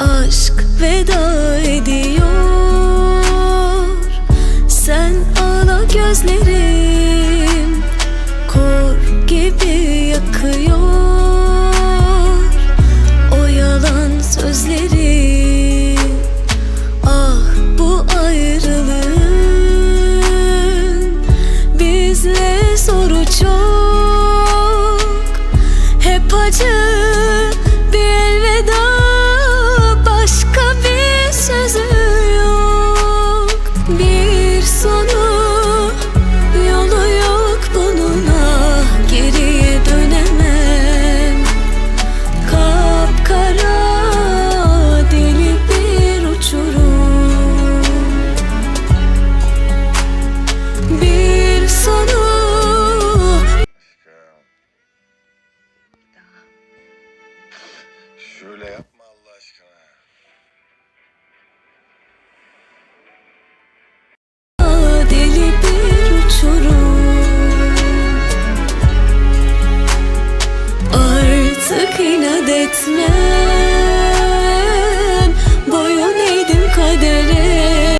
Aşk veda ediyor. Sen ağla gözleri Şöyle yapma Allah aşkına. Deli bir uçurum Artık inat etmem